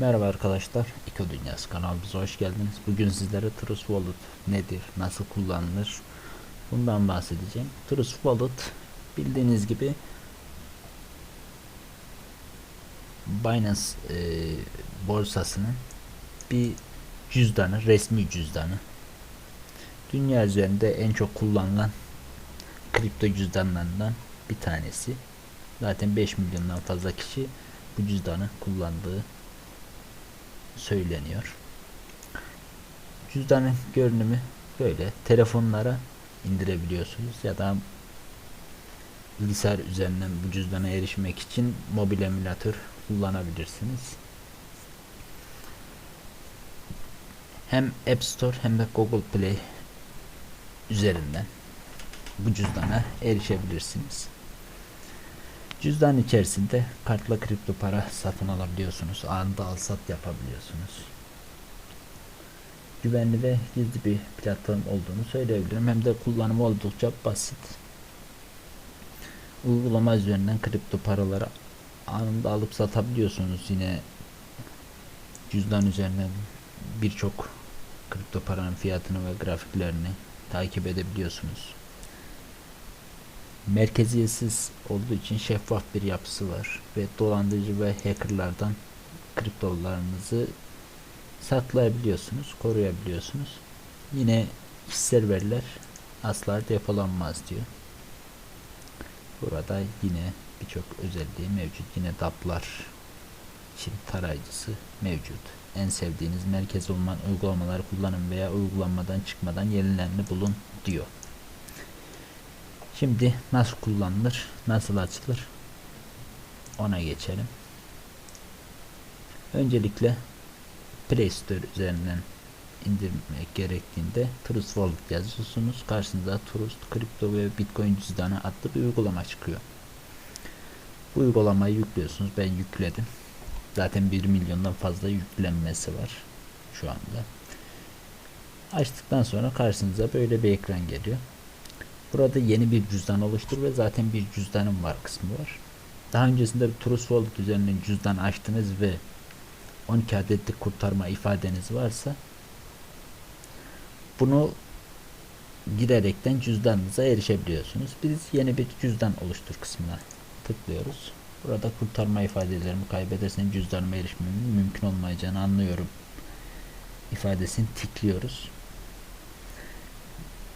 Merhaba arkadaşlar, İko Dünyası kanalımıza hoş geldiniz. Bugün sizlere Trust Wallet nedir, nasıl kullanılır bundan bahsedeceğim. Trust Wallet bildiğiniz gibi Binance e, borsasının bir cüzdanı, resmi cüzdanı. Dünya üzerinde en çok kullanılan kripto cüzdanlarından bir tanesi. Zaten 5 milyondan fazla kişi bu cüzdanı kullandığı söyleniyor. Cüzdanın görünümü böyle. Telefonlara indirebiliyorsunuz ya da bilgisayar üzerinden bu cüzdana erişmek için mobil emülatör kullanabilirsiniz. Hem App Store hem de Google Play üzerinden bu cüzdana erişebilirsiniz. Cüzdan içerisinde kartla kripto para satın alabiliyorsunuz. Anında al sat yapabiliyorsunuz. Güvenli ve gizli bir platform olduğunu söyleyebilirim. Hem de kullanımı oldukça basit. Uygulama üzerinden kripto paraları anında alıp satabiliyorsunuz. Yine cüzdan üzerinden birçok kripto paranın fiyatını ve grafiklerini takip edebiliyorsunuz merkeziyetsiz olduğu için şeffaf bir yapısı var ve dolandırıcı ve hackerlardan kriptolarınızı saklayabiliyorsunuz, koruyabiliyorsunuz. Yine kişisel veriler asla depolanmaz diyor. Burada yine birçok özelliği mevcut. Yine DAP'lar için tarayıcısı mevcut. En sevdiğiniz merkez olman uygulamaları kullanın veya uygulanmadan çıkmadan yenilerini bulun diyor. Şimdi nasıl kullanılır, nasıl açılır ona geçelim. Öncelikle Play Store üzerinden indirmek gerektiğinde Trust Wallet yazıyorsunuz. Karşınıza Trust, Kripto ve Bitcoin cüzdanı adlı bir uygulama çıkıyor. Bu uygulamayı yüklüyorsunuz. Ben yükledim. Zaten 1 milyondan fazla yüklenmesi var şu anda. Açtıktan sonra karşınıza böyle bir ekran geliyor. Burada yeni bir cüzdan oluştur ve zaten bir cüzdanım var kısmı var. Daha öncesinde bir Trust Wallet üzerinden cüzdan açtınız ve 12 adetlik kurtarma ifadeniz varsa bunu girerekten cüzdanınıza erişebiliyorsunuz. Biz yeni bir cüzdan oluştur kısmına tıklıyoruz. Burada kurtarma ifadelerimi kaybedersen cüzdanıma erişmemin mümkün olmayacağını anlıyorum ifadesini tıklıyoruz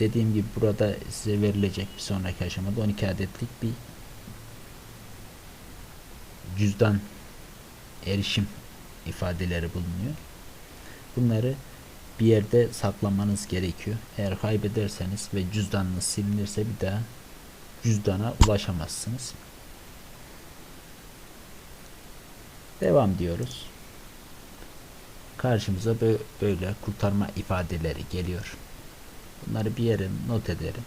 dediğim gibi burada size verilecek bir sonraki aşamada 12 adetlik bir cüzdan erişim ifadeleri bulunuyor. Bunları bir yerde saklamanız gerekiyor. Eğer kaybederseniz ve cüzdanınız silinirse bir daha cüzdana ulaşamazsınız. Devam diyoruz. Karşımıza böyle kurtarma ifadeleri geliyor. Bunları bir yere not ederim.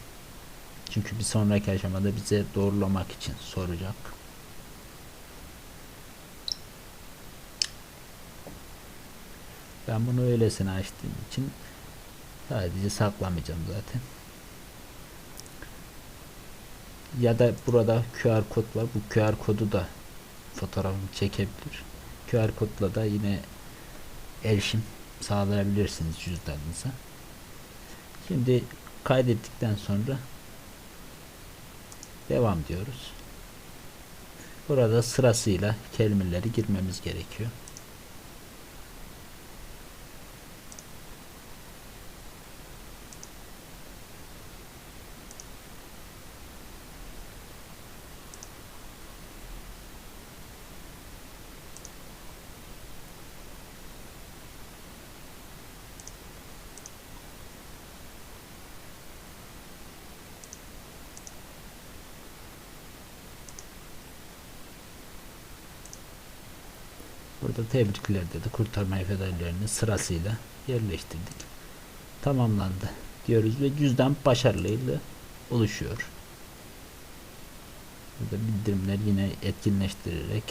Çünkü bir sonraki aşamada bize doğrulamak için soracak. Ben bunu öylesine açtığım için sadece saklamayacağım zaten. Ya da burada QR kod var. Bu QR kodu da fotoğrafını çekebilir. QR kodla da yine erişim sağlayabilirsiniz cüzdanınıza. Şimdi kaydettikten sonra devam diyoruz. Burada sırasıyla kelimeleri girmemiz gerekiyor. Burada tebrikler dedi. Kurtarma ifadelerini sırasıyla yerleştirdik. Tamamlandı diyoruz ve cüzdan başarılıyla oluşuyor. Burada bildirimler yine etkinleştirerek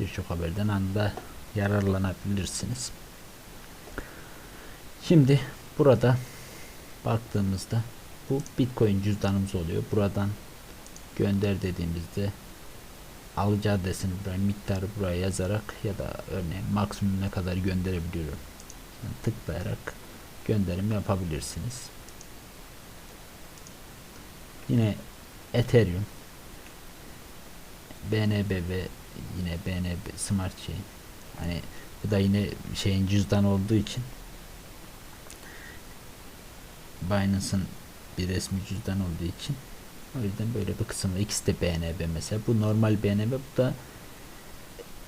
birçok haberden anda yararlanabilirsiniz. Şimdi burada baktığımızda bu Bitcoin cüzdanımız oluyor. Buradan gönder dediğimizde alıcı adresini buraya miktarı buraya yazarak ya da örneğin maksimum ne kadar gönderebiliyorum Yani tıklayarak gönderim yapabilirsiniz. Yine Ethereum BNB ve yine BNB Smart Chain hani bu da yine şeyin cüzdan olduğu için Binance'ın bir resmi cüzdan olduğu için o yüzden böyle bir kısım var. İkisi de BNB mesela. Bu normal BNB bu da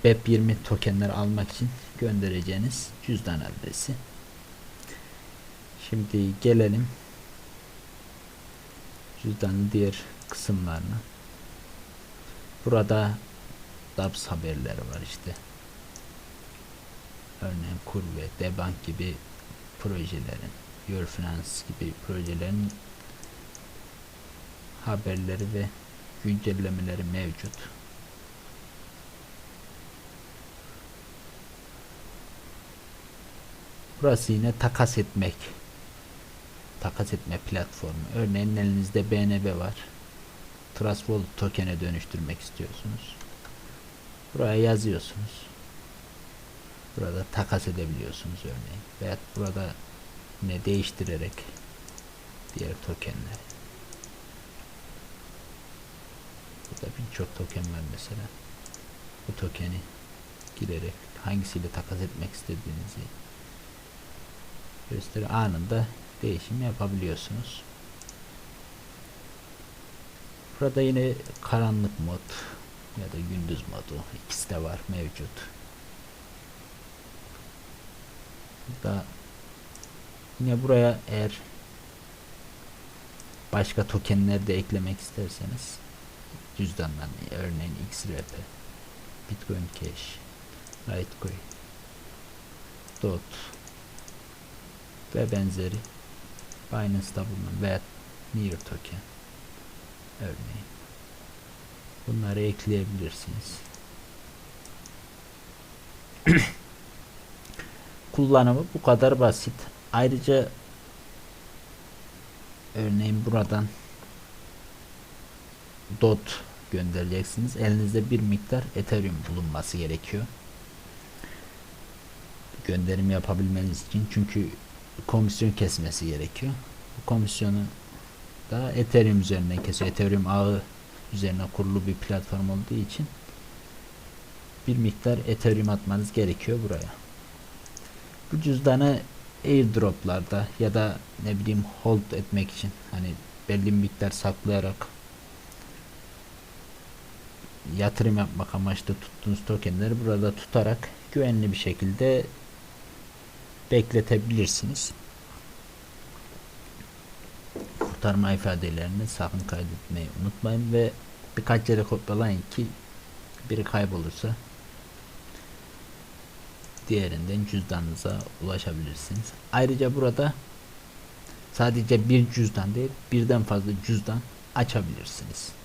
BEP20 tokenler almak için göndereceğiniz cüzdan adresi. Şimdi gelelim cüzdanın diğer kısımlarına. Burada DAPS haberleri var işte. Örneğin Kurve, Debank gibi projelerin, Your Finance gibi projelerin haberleri ve güncellemeleri mevcut. Burası yine takas etmek. Takas etme platformu. Örneğin elinizde BNB var. Trust Wallet token'e dönüştürmek istiyorsunuz. Buraya yazıyorsunuz. Burada takas edebiliyorsunuz örneğin. Veya burada ne değiştirerek diğer tokenleri. Burada birçok token var mesela. Bu tokeni girerek hangisiyle takas etmek istediğinizi gösteri anında değişim yapabiliyorsunuz. Burada yine karanlık mod ya da gündüz modu ikisi de var mevcut. Burada yine buraya eğer başka tokenler de eklemek isterseniz cüzdandan örneğin XRP, Bitcoin Cash, Litecoin, DOT ve benzeri Binance'da bulunan veya Near Token örneğin bunları ekleyebilirsiniz. Kullanımı bu kadar basit. Ayrıca örneğin buradan DOT göndereceksiniz. Elinizde bir miktar Ethereum bulunması gerekiyor. Gönderim yapabilmeniz için çünkü komisyon kesmesi gerekiyor. Bu komisyonu da Ethereum üzerinden kesiyor. Ethereum ağı üzerine kurulu bir platform olduğu için bir miktar Ethereum atmanız gerekiyor buraya. Bu cüzdanı airdroplarda ya da ne bileyim hold etmek için hani belli bir miktar saklayarak yatırım yapmak amaçlı tuttuğunuz tokenleri burada tutarak güvenli bir şekilde bekletebilirsiniz. Kurtarma ifadelerini sakın kaydetmeyi unutmayın ve birkaç yere kopyalayın ki biri kaybolursa diğerinden cüzdanınıza ulaşabilirsiniz. Ayrıca burada sadece bir cüzdan değil birden fazla cüzdan açabilirsiniz.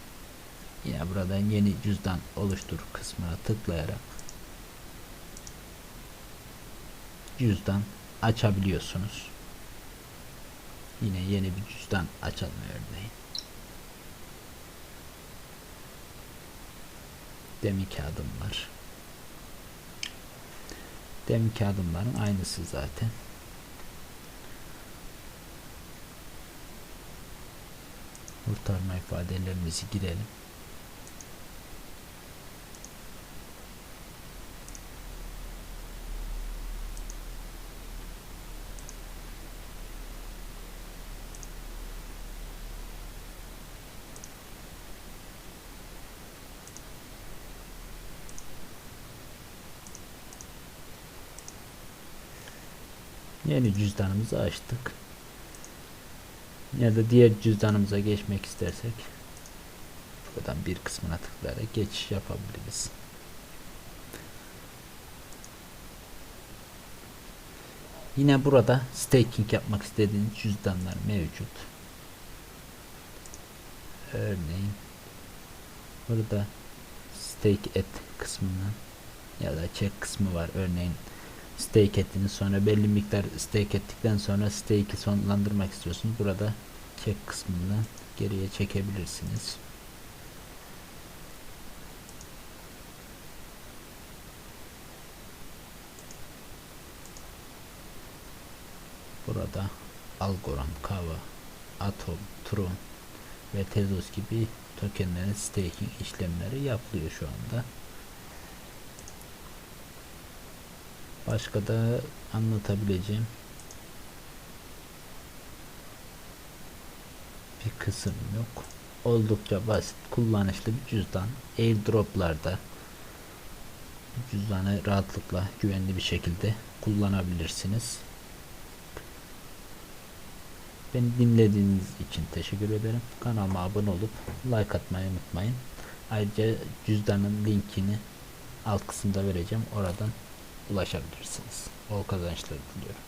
Yine buradan yeni cüzdan oluştur kısmına tıklayarak cüzdan açabiliyorsunuz. Yine yeni bir cüzdan açalım örneğin. Deminki adımlar. Deminki adımların aynısı zaten. Kurtarma ifadelerimizi girelim. Yeni cüzdanımızı açtık. Ya da diğer cüzdanımıza geçmek istersek buradan bir kısmına tıklayarak geçiş yapabiliriz. Yine burada staking yapmak istediğiniz cüzdanlar mevcut. Örneğin burada stake et kısmından ya da check kısmı var. Örneğin stake ettiniz. Sonra belli miktar stake ettikten sonra stake'i sonlandırmak istiyorsunuz. Burada çek kısmından geriye çekebilirsiniz. Burada Algorand, Kava, Atom, Tron ve Tezos gibi tokenlerin staking işlemleri yapılıyor şu anda. Başka da anlatabileceğim bir kısım yok. Oldukça basit, kullanışlı bir cüzdan. Airdroplarda bu cüzdanı rahatlıkla güvenli bir şekilde kullanabilirsiniz. Beni dinlediğiniz için teşekkür ederim. Kanalıma abone olup like atmayı unutmayın. Ayrıca cüzdanın linkini alt kısımda vereceğim. Oradan ulaşabilirsiniz. Bol kazançlar diliyorum.